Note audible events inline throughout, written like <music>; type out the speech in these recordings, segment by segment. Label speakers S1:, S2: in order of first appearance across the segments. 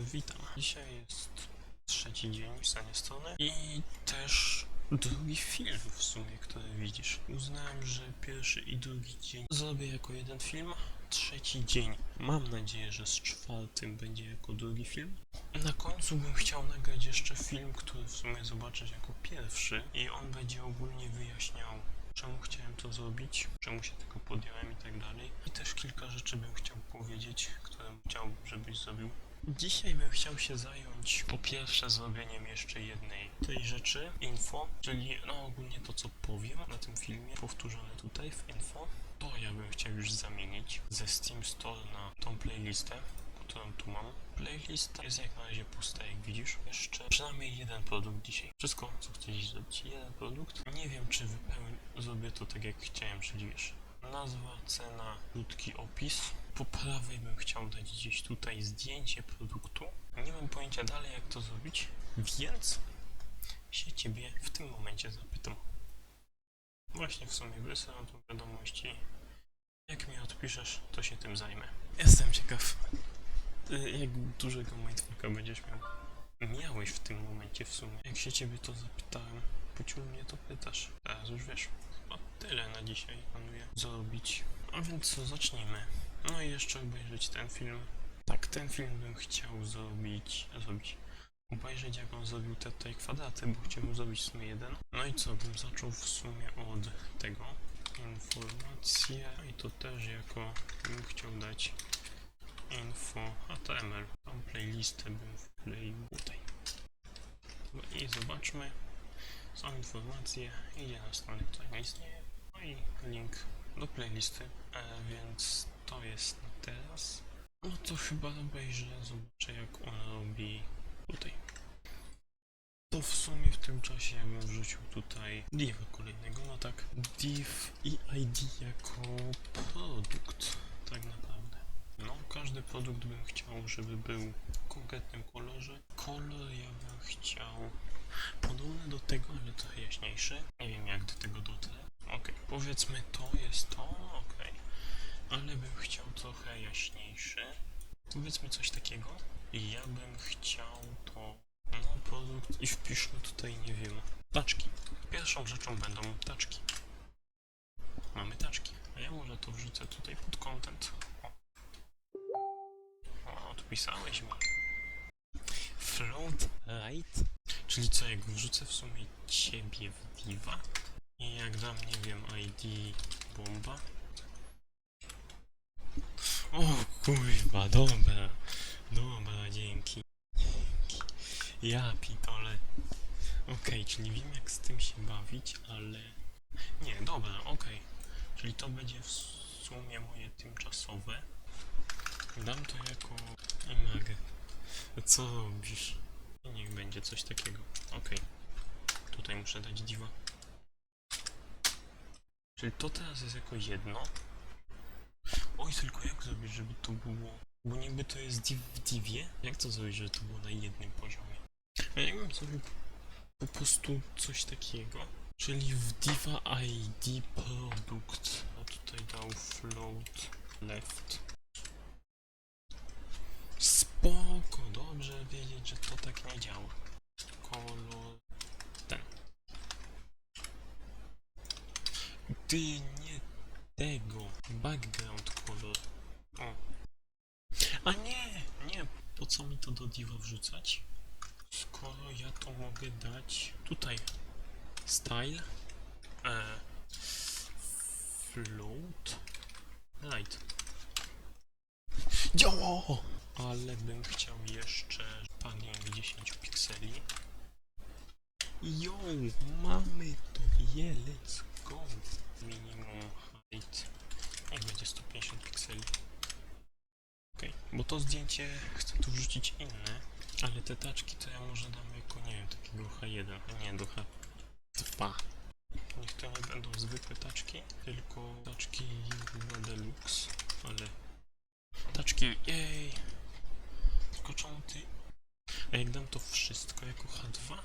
S1: Witam. Dzisiaj jest trzeci dzień pisania strony i też drugi film w sumie, który widzisz. Uznałem, że pierwszy i drugi dzień zrobię jako jeden film. Trzeci dzień. Mam nadzieję, że z czwartym będzie jako drugi film. Na końcu bym chciał nagrać jeszcze film, który w sumie zobaczyć jako pierwszy i on będzie ogólnie wyjaśniał czemu chciałem to zrobić, czemu się tego podjąłem i tak dalej. I też kilka rzeczy bym chciał powiedzieć, które chciałbym, żebyś zrobił. Dzisiaj bym chciał się zająć po pierwsze zrobieniem jeszcze jednej tej rzeczy, info, czyli no ogólnie to co powiem na tym filmie, powtórzone tutaj w info, to ja bym chciał już zamienić ze Steam Store na tą playlistę, którą tu mam. Playlista jest jak na razie pusta, jak widzisz. Jeszcze przynajmniej jeden produkt dzisiaj. Wszystko, co chcieliście zrobić, jeden produkt. Nie wiem, czy wypełnię, zrobię to tak, jak chciałem, czyli wiesz, nazwa, cena, krótki opis. Po prawej bym chciał dać gdzieś tutaj zdjęcie produktu. Nie mam pojęcia dalej, jak to zrobić, więc się ciebie w tym momencie zapytam. Właśnie w sumie wysyłam tu wiadomości. Jak mi odpiszesz, to się tym zajmę. Jestem ciekaw, y, jak dużego mindfucka będziesz miał. Miałeś w tym momencie w sumie. Jak się ciebie to zapytałem, pociął mnie to pytasz. Teraz już wiesz. Tyle na dzisiaj planuję zrobić. A więc co, zacznijmy. No i jeszcze obejrzeć ten film. Tak, ten film bym chciał zrobić, zrobić, obejrzeć jak on zrobił te tutaj kwadraty, bo chciałbym zrobić w sumie jeden. No i co, bym zaczął w sumie od tego. Informacje i to też jako bym chciał dać info HTML. Tą playlistę bym wkleił tutaj. I zobaczmy. Są informacje, idzie na stronę, która nie istnieje. No i link do playlisty, e, więc to jest na teraz. No to chyba obejrzę, zobaczę jak on robi tutaj. To w sumie w tym czasie ja bym wrzucił tutaj diva kolejnego, no tak, div i id jako produkt, tak naprawdę. No, każdy produkt bym chciał, żeby był w konkretnym kolorze. Kolor ja bym chciał podobny do tego, ale trochę jaśniejszy. Nie wiem jak do tego powiedzmy to jest to, okej. Ale bym chciał trochę jaśniejszy. Powiedzmy coś takiego. Ja bym chciał to, no produkt i wpiszmy tutaj, nie wiem, taczki. Pierwszą rzeczą będą taczki. Mamy taczki. A ja może to wrzucę tutaj pod content. O, o odpisałeś mi. Float right? Czyli co, jak wrzucę w sumie ciebie w diva i jak dam, nie wiem, ID bomba. O kurwa, dobra, dobra, dzięki. dzięki. Ja pitole. Okej, czyli wiem jak z tym się bawić, ale... Nie, dobra, okej. Czyli to będzie w sumie moje tymczasowe. Dam to jako imagę. Co robisz? I niech będzie coś takiego. Okej. Tutaj muszę dać diva. Czyli to teraz jest jako jedno. Oj, tylko jak zrobić, żeby to było... Bo niby to jest div w divie. Jak to zrobić, żeby to było na jednym poziomie? A jakbym zrobił po prostu coś takiego. Czyli w diva id produkt. A tutaj dał float left. Spoko, dobrze wiedzieć, że to tak nie działa ten. Ty nie tego. Background color. O. A nie, nie. Po co mi to do diva wrzucać? Skoro ja to mogę dać tutaj. Style. E, float. Light. Działało! Ale bym chciał jeszcze padding 10 pikseli. Yo, mamy to, je, let's go. Minimum height. Niech będzie 150 pikseli. Okej, bo to zdjęcie chcę tu wrzucić inne, ale te taczki to ja może dam jako, nie wiem, takiego H1, a nie do H2. Niech to nie będą zwykłe taczki, tylko taczki na deluxe, ale Taczki, jej! Tylko czemu ty... A jak dam to wszystko jako H2?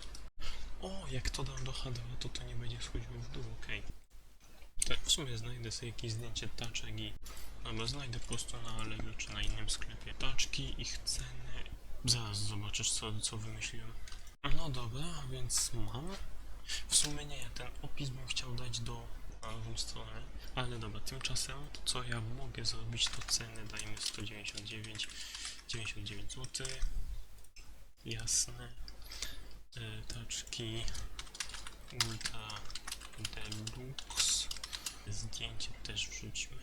S1: O, jak to dam do H2, to to nie będzie schodziło w dół, okej. W sumie znajdę sobie jakieś zdjęcie taczek i... Dobra, znajdę po prostu na Allegro czy na innym sklepie. Taczki, ich ceny Zaraz zobaczysz, co, co wymyśliłem. No dobra, więc mam. W sumie nie, ten opis bym chciał dać do na lewą stronę. Ale dobra, tymczasem to co ja mogę zrobić to ceny dajmy 199 99 zł. Jasne. E, taczki Ultra Deluxe. Zdjęcie też wrzućmy.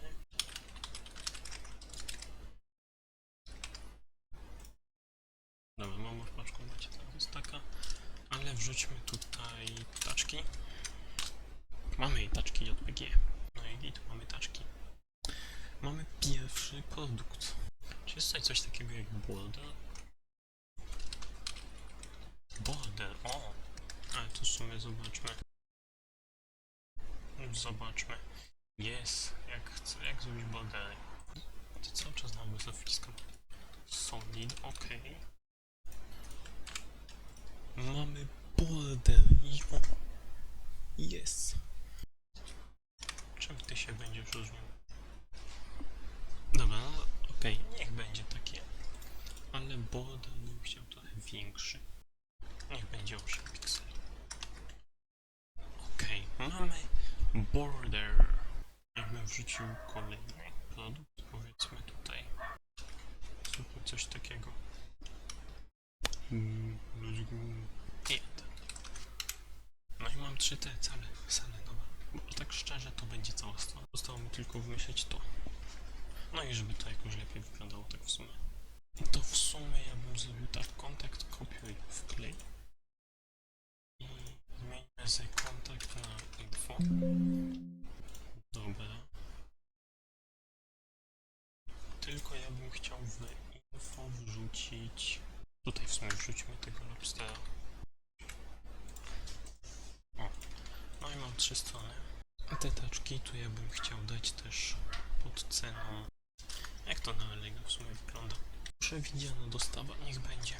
S1: Dobra, mamy w paczkomacie, to jest taka. Ale wrzućmy tutaj taczki. Mamy i taczki JPG. No i git, mamy taczki. Mamy pierwszy produkt. Czy jest tutaj coś takiego jak border? Border, o! Ale to w sumie zobaczmy. Zobaczmy. Jest, jak jak zrobić bordery. To cały czas na wciskam. Solid, ok. Mamy jo! Jest! Czym ty się będziesz różnił? Dobra, no okej, niech będzie takie. Ale border bym chciał trochę większy. Niech będzie 8 pikseli. Okej, mamy border. Jakbym wrzucił kolejny produkt, powiedzmy tutaj. Zróbmy coś takiego. Mm. No i mam trzy te cale, sale, dobra. Bo tak szczerze to będzie cała strona. Zostało mi tylko wymyśleć to. No i żeby to jakoś lepiej wyglądało tak w sumie. I to w sumie ja bym zrobił tak, kontakt kopiuj wklej. Sobie kontakt na info. Dobra. Tylko ja bym chciał w info wrzucić... Tutaj w sumie wrzućmy tego lobstera. O. No i mam trzy strony. A te taczki tu ja bym chciał dać też pod ceną. Jak to na Allegro w sumie wygląda? Przewidziana dostawa, niech będzie.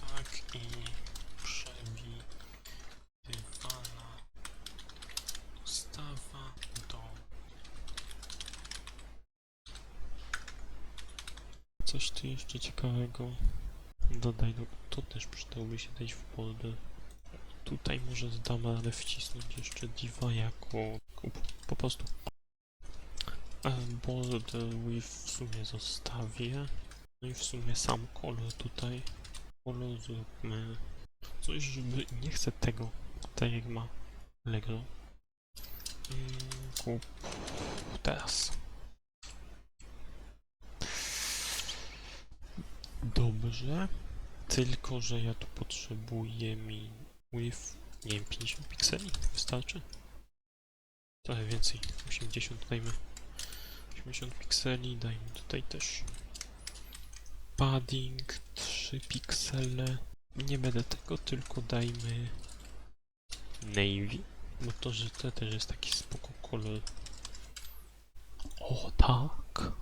S1: Tak i przewidywana dostawa do... Coś tu jeszcze ciekawego. Dodaj, no to też przydałoby się dać w folder. Tutaj może dam radę wcisnąć jeszcze diva jako kup. Po prostu. Border with w sumie zostawię. No i w sumie sam kolor tutaj. Kolor zróbmy coś, żeby... Nie chcę tego, tak jak ma Allegro. Mm, Kup teraz. Dobrze. Tylko, że ja tu potrzebuję mi with, nie wiem, 50 pikseli. Wystarczy? Trochę więcej. 80 dajmy. 80 pikseli, dajmy tutaj też. Padding 3 piksele. Nie będę tego, tylko dajmy navy. Bo to, że to też jest taki spoko kolor. O, tak.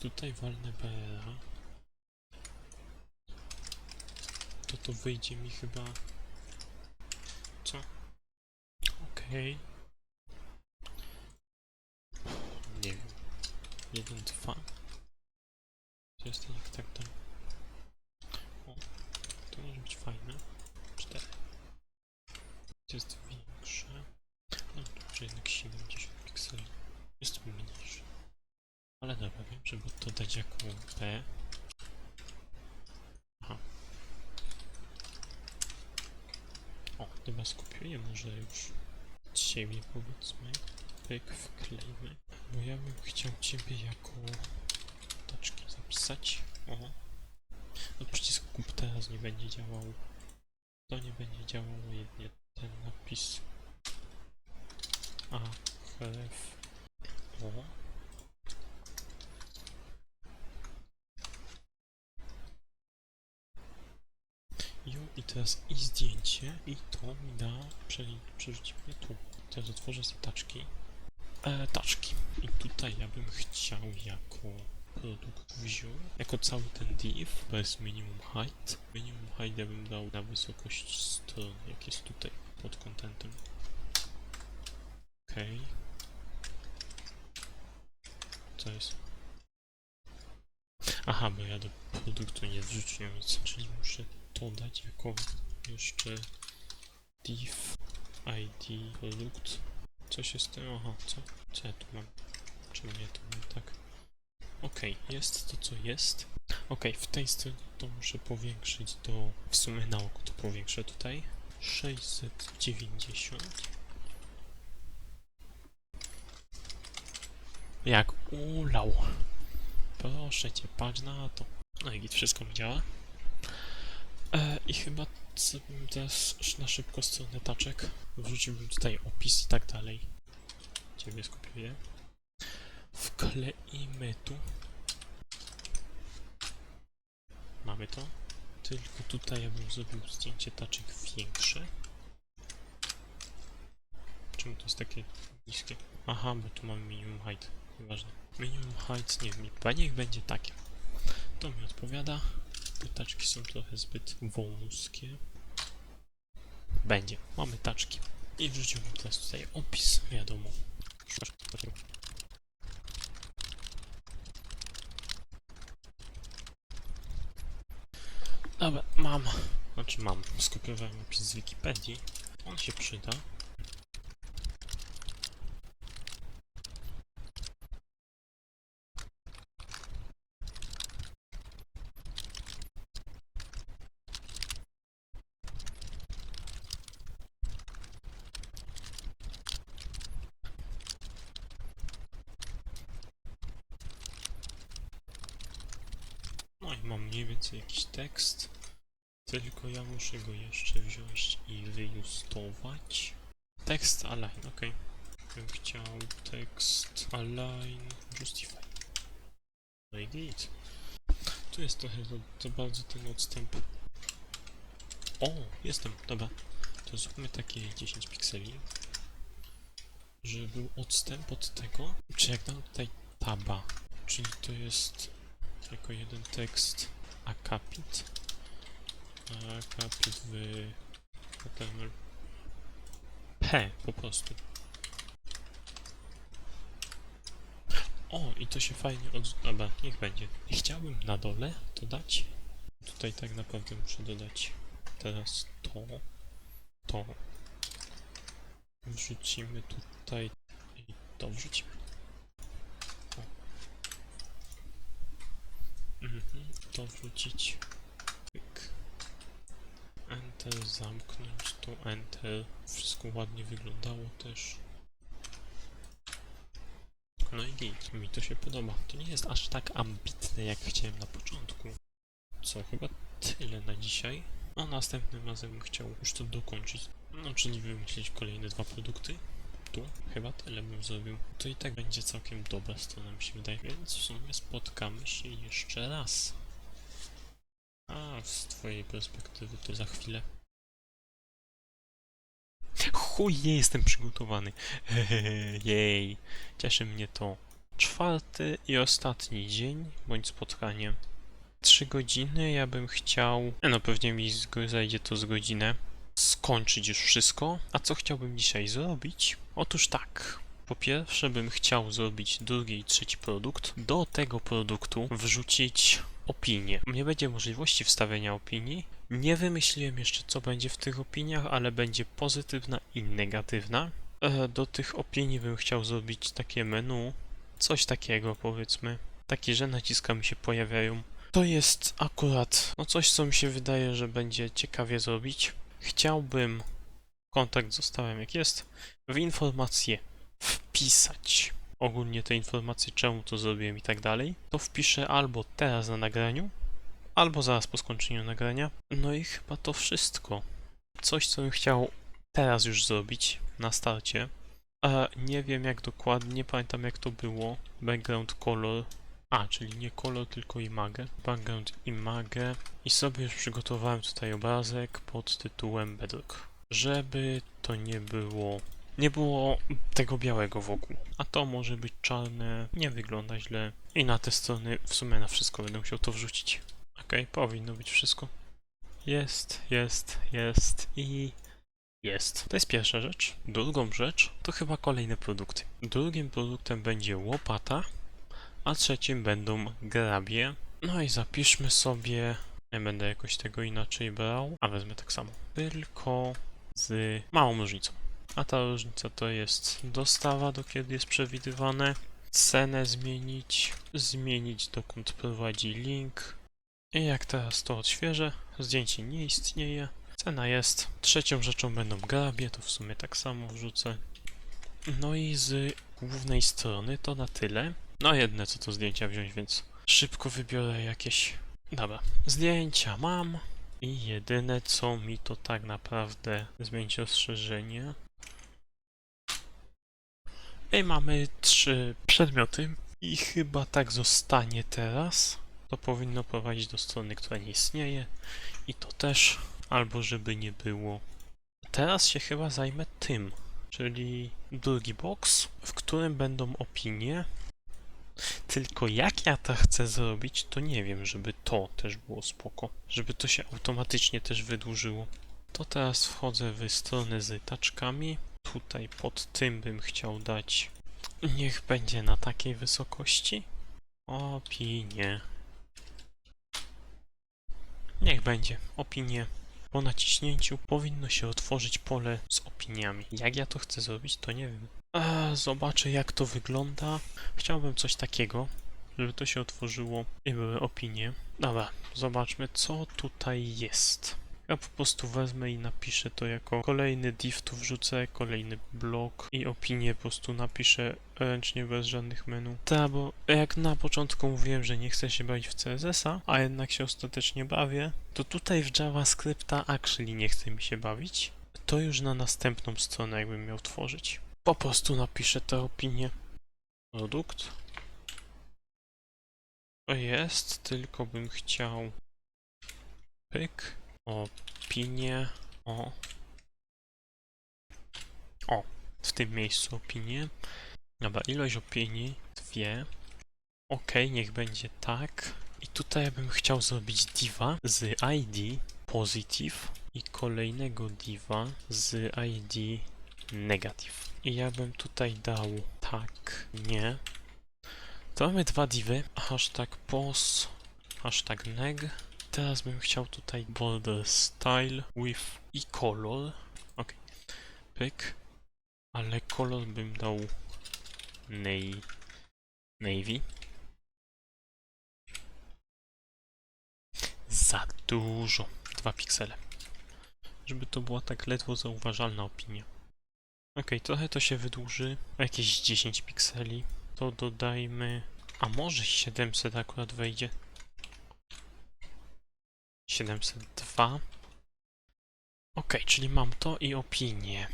S1: Tutaj walnę BR. To to wyjdzie mi chyba... Co? Okej. Nie wiem. Jeden, dwa. To jest jak tak dam. O, to może być fajne. Cztery. To jest większe. No, może jednak 70 pikseli. Jest mniejsze. Ale dobra, wiem, żeby to dać jako B. Aha. O, chyba skopiuję może już od siebie powiedzmy. Pyk, wklejmy. Bo ja bym chciał ciebie jako taczki zapisać. O. No przycisk teraz nie będzie działał. To nie będzie działało jedynie ten napis. A, chlef. O. I teraz i zdjęcie, i to mi da, przeli- przerzuci mnie tu. Teraz otworzę sobie taczki. E, taczki. I tutaj ja bym chciał jako produkt wziął, jako cały ten div, bez minimum height. Minimum height ja bym dał na wysokość stron, jak jest tutaj, pod contentem. Okej. Co jest? Aha, bo ja do produktu nie wrzuciłem czyli muszę to dać jako jeszcze div id produkt. Co się z tym? Aha, co? Co ja tu mam? Czy nie to mam tak? Okej, jest to co jest. Okej, w tej stronie to muszę powiększyć do... W sumie na to powiększę tutaj. 690. Jak ulał. Proszę cię, patrz na to. No i wszystko mi działa. E, I chyba zrobimy teraz na szybko stronę taczek. Wrzuciłbym tutaj opis i tak dalej. Ciebie skopiuję. Wkleimy tu. Mamy to. Tylko tutaj ja bym zrobił zdjęcie taczek większe. Czemu to jest takie niskie? Aha, bo tu mamy minimum height. Nieważne. Minimum height, nie chyba niech będzie takie. To mi odpowiada. Taczki są trochę zbyt wąskie. Będzie. Mamy taczki. I wrzuciłbym teraz tutaj opis, wiadomo. Dobra, mam. Znaczy mam. Skopiowałem opis z Wikipedii. On się przyda. No i mam mniej więcej jakiś tekst. Tylko ja muszę go jeszcze wziąć i wyjustować. Tekst align, ok. Bym chciał tekst align justify. No i git. Tu jest trochę za, za bardzo ten odstęp. O, jestem, dobra. To zróbmy takie 10 pikseli. Żeby był odstęp od tego. Czy jak dam tutaj taba, czyli to jest jako jeden tekst akapit. Akapit w HTML. P po prostu. O, i to się fajnie od... Dobra, niech będzie. Chciałbym na dole dodać. Tutaj tak naprawdę muszę dodać teraz to. To. Wrzucimy tutaj i to wrzucimy. To wrzucić. Enter, zamknąć, tu Enter. Wszystko ładnie wyglądało też. No i git, mi to się podoba. To nie jest aż tak ambitne, jak chciałem na początku. Co, chyba tyle na dzisiaj. A następnym razem bym chciał już to dokończyć. No, czyli wymyślić kolejne dwa produkty. Tu chyba tyle bym zrobił. To i tak będzie całkiem dobra strona, mi się wydaje. Więc w sumie spotkamy się jeszcze raz. A z twojej perspektywy to za chwilę. Chuj, nie jestem przygotowany. <laughs> Jej, cieszy mnie to. Czwarty i ostatni dzień, bądź spotkanie. Trzy godziny, ja bym chciał... No pewnie mi zajdzie to z godzinę. Skończyć już wszystko. A co chciałbym dzisiaj zrobić? Otóż tak. Po pierwsze bym chciał zrobić drugi i trzeci produkt. Do tego produktu wrzucić opinię. Nie będzie możliwości wstawienia opinii. Nie wymyśliłem jeszcze co będzie w tych opiniach, ale będzie pozytywna i negatywna. E, Do tych opinii bym chciał zrobić takie menu. Coś takiego powiedzmy. Takie, że naciskami się pojawiają. To jest akurat no coś, co mi się wydaje, że będzie ciekawie zrobić. Chciałbym kontakt zostawiam jak jest. W informacje wpisać ogólnie te informacje, czemu to zrobiłem i tak dalej. To wpiszę albo teraz na nagraniu, albo zaraz po skończeniu nagrania. No i chyba to wszystko. Coś, co bym chciał teraz już zrobić na starcie. E, nie wiem jak dokładnie, pamiętam jak to było. Background color. A, czyli nie kolor, tylko imagę. Background imagę. I sobie już przygotowałem tutaj obrazek pod tytułem Bedrock. Żeby to nie było... Nie było tego białego wokół. A to może być czarne, nie wygląda źle. I na te strony w sumie na wszystko będę musiał to wrzucić. Okej, powinno być wszystko. Jest, jest, jest i jest. To jest pierwsza rzecz. Drugą rzecz to chyba kolejne produkty. Drugim produktem będzie łopata, a trzecim będą grabie No i zapiszmy sobie. Nie będę jakoś tego inaczej brał, a wezmę tak samo. Tylko z małą różnicą. A ta różnica to jest dostawa, do kiedy jest przewidywane, cenę zmienić, zmienić dokąd prowadzi link. I jak teraz to odświeżę, zdjęcie nie istnieje, cena jest. Trzecią rzeczą będą grabie, to w sumie tak samo wrzucę. No i z głównej strony to na tyle. No jedne co to zdjęcia wziąć, więc szybko wybiorę jakieś. Dobra, zdjęcia mam. I jedyne co mi to tak naprawdę zmienić rozszerzenie. I mamy trzy przedmioty. I chyba tak zostanie teraz. To powinno prowadzić do strony, która nie istnieje. I to też. Albo żeby nie było. Teraz się chyba zajmę tym. Czyli drugi box, w którym będą opinie. Tylko jak ja to chcę zrobić, to nie wiem, żeby to też było spoko. Żeby to się automatycznie też wydłużyło. To teraz wchodzę w stronę z taczkami. Tutaj pod tym bym chciał dać. Niech będzie na takiej wysokości. Opinie. Niech będzie. Opinie. Po naciśnięciu powinno się otworzyć pole z opiniami. Jak ja to chcę zrobić, to nie wiem. Eee, zobaczę jak to wygląda. Chciałbym coś takiego, żeby to się otworzyło i były opinie. Dobra, zobaczmy co tutaj jest. Ja po prostu wezmę i napiszę to jako kolejny div tu wrzucę, kolejny blok i opinię po prostu napiszę ręcznie bez żadnych menu. Tak, bo jak na początku mówiłem, że nie chcę się bawić w CSS-a, a jednak się ostatecznie bawię, to tutaj w JavaScripta actually nie chce mi się bawić. To już na następną stronę jakbym miał tworzyć. Po prostu napiszę tę opinię. Produkt. To jest, tylko bym chciał pyk, opinię, o. O, w tym miejscu opinię. Dobra, ilość opinii, dwie. Ok, niech będzie tak. I tutaj bym chciał zrobić diva z ID positive i kolejnego diva z ID negative. I ja bym tutaj dał tak, nie. To mamy dwa divy, hashtag pos, hashtag neg. Teraz bym chciał tutaj border style with i color. Ok, pyk. Ale kolor bym dał Navy. Za dużo. Dwa piksele. Żeby to była tak ledwo zauważalna opinia. Ok, trochę to się wydłuży. Jakieś 10 pikseli. To dodajmy... A może 700 akurat wejdzie? 702. Ok, czyli mam to i opinię.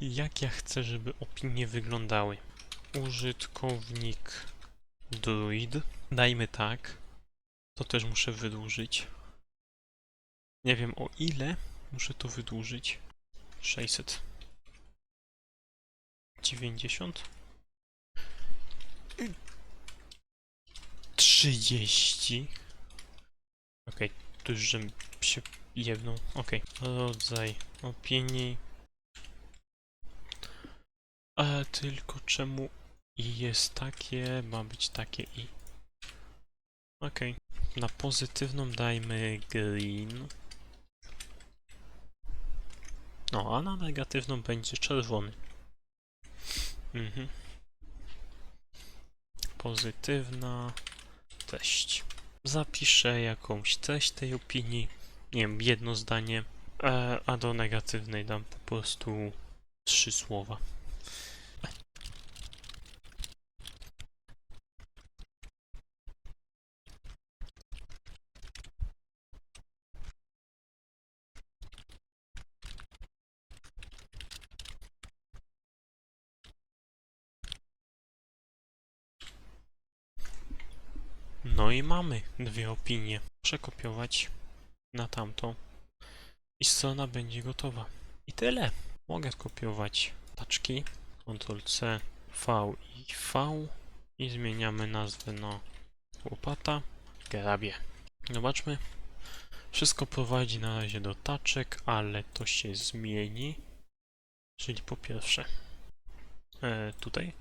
S1: Jak ja chcę, żeby opinie wyglądały? Użytkownik druid. Dajmy tak. To też muszę wydłużyć. Nie wiem o ile muszę to wydłużyć. 600. 90. 30. Okej, tu już żem się jedną. Okej, rodzaj opinii. A tylko czemu jest takie, ma być takie i. Okej. Na pozytywną dajmy green. No, a na negatywną będzie czerwony. Mhm. Pozytywna treść. Zapiszę jakąś treść tej opinii. Nie wiem, jedno zdanie. E, a do negatywnej dam po prostu trzy słowa. No i mamy dwie opinie. Przekopiować na tamtą i strona będzie gotowa. I tyle. Mogę kopiować taczki. Ctrl C, V i V i zmieniamy nazwę na łopata, grabie. Zobaczmy. Wszystko prowadzi na razie do taczek, ale to się zmieni. Czyli po pierwsze e, tutaj.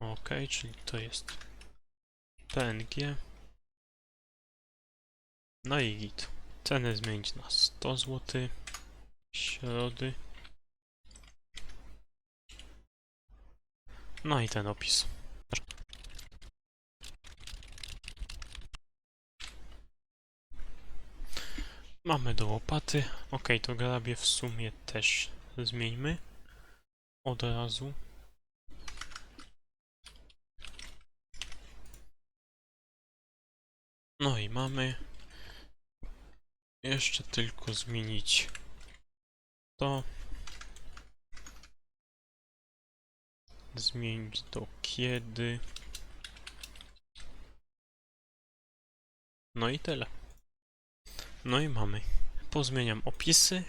S1: Ok, czyli to jest PNG. No i git. Cenę zmienić na 100 zł. Środy. No i ten opis. Mamy do łopaty. Ok, to grabie w sumie też zmieńmy. Od razu. No i mamy. Jeszcze tylko zmienić to. Zmienić do kiedy. No i tyle. No i mamy. Pozmieniam opisy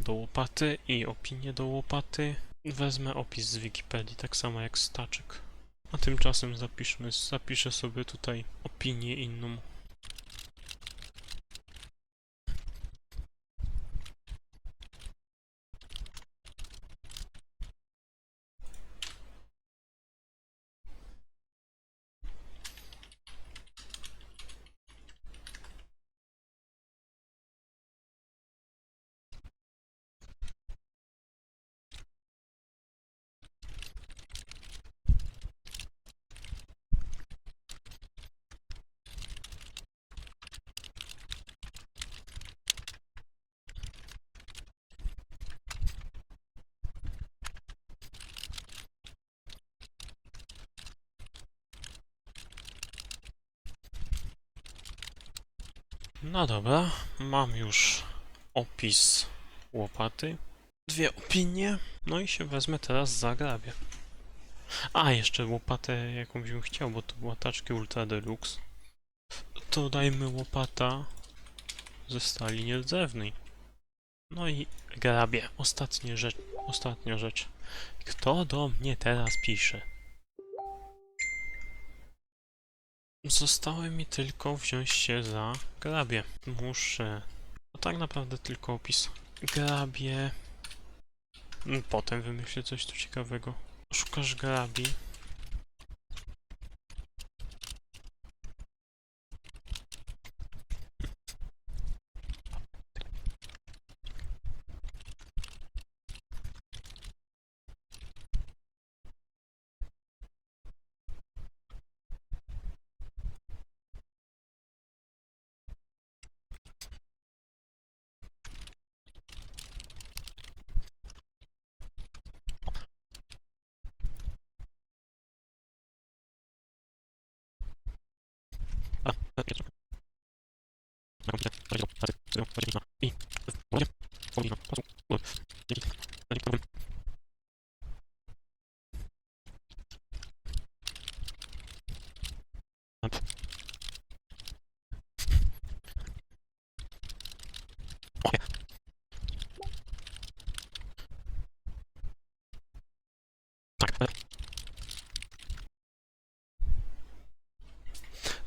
S1: do łopaty i opinie do łopaty. Wezmę opis z Wikipedii, tak samo jak staczek. A tymczasem zapiszmy, zapiszę sobie tutaj opinię inną. No dobra, mam już opis łopaty, dwie opinie, no i się wezmę teraz za grabie. A, jeszcze łopatę jakąś bym chciał, bo to była taczki Ultra Deluxe. To dajmy łopata ze stali nierdzewnej. No i grabie, ostatnia rzecz, ostatnia rzecz. Kto do mnie teraz pisze? Zostało mi tylko wziąć się za grabie. Muszę. No tak naprawdę tylko opis. Grabie. Mm, Potem wymyślę coś tu ciekawego. Szukasz grabi.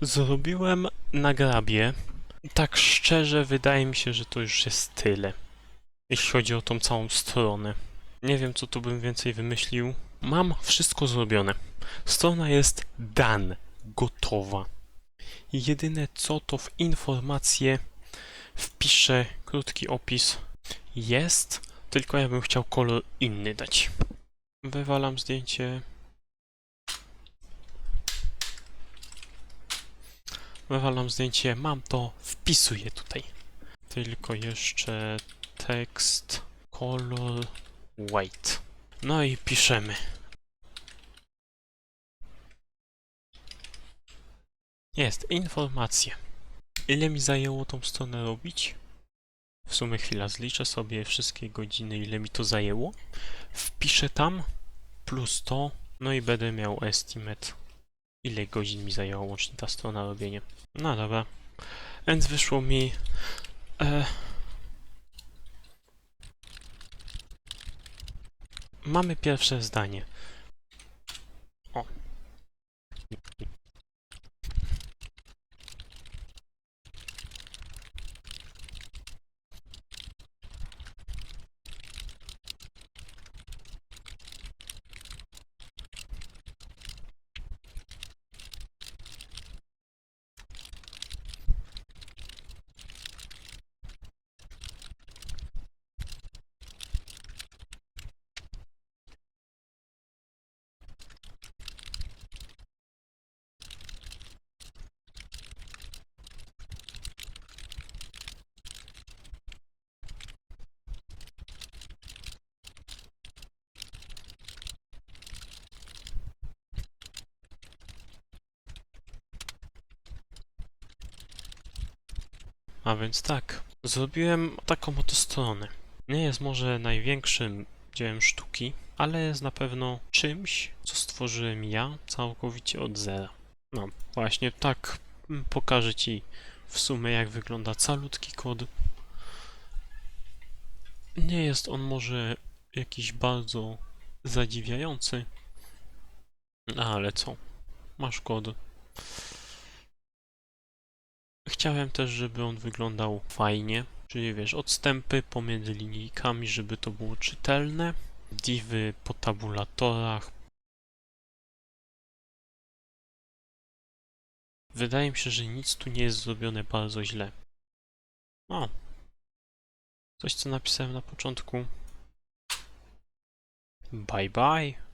S1: Zrobiłem na grabie. Tak szczerze, wydaje mi się, że to już jest tyle. Jeśli chodzi o tą całą stronę. Nie wiem, co tu bym więcej wymyślił. Mam wszystko zrobione. Strona jest done, gotowa. Jedyne co to w informacje wpiszę krótki opis. Jest, tylko ja bym chciał kolor inny dać. Wywalam zdjęcie. Wywalam zdjęcie, mam to, wpisuję tutaj. Tylko jeszcze tekst, kolor, white. No i piszemy. Jest, informacje. Ile mi zajęło tą stronę robić? W sumie chwila, zliczę sobie wszystkie godziny, ile mi to zajęło. Wpiszę tam, plus to, no i będę miał estimate ile godzin mi zajęła łącznie ta strona robienie. No dobra. Więc wyszło mi... E, mamy pierwsze zdanie. O. A więc tak, zrobiłem taką oto stronę. Nie jest może największym dziełem sztuki, ale jest na pewno czymś, co stworzyłem ja całkowicie od zera. No, właśnie tak mm, pokażę Ci w sumie jak wygląda calutki kod. Nie jest on może jakiś bardzo zadziwiający, ale co? Masz kod. Chciałem też, żeby on wyglądał fajnie, czyli wiesz, odstępy pomiędzy linijkami, żeby to było czytelne, divy po tabulatorach. Wydaje mi się, że nic tu nie jest zrobione bardzo źle. O, coś co napisałem na początku. Bye bye.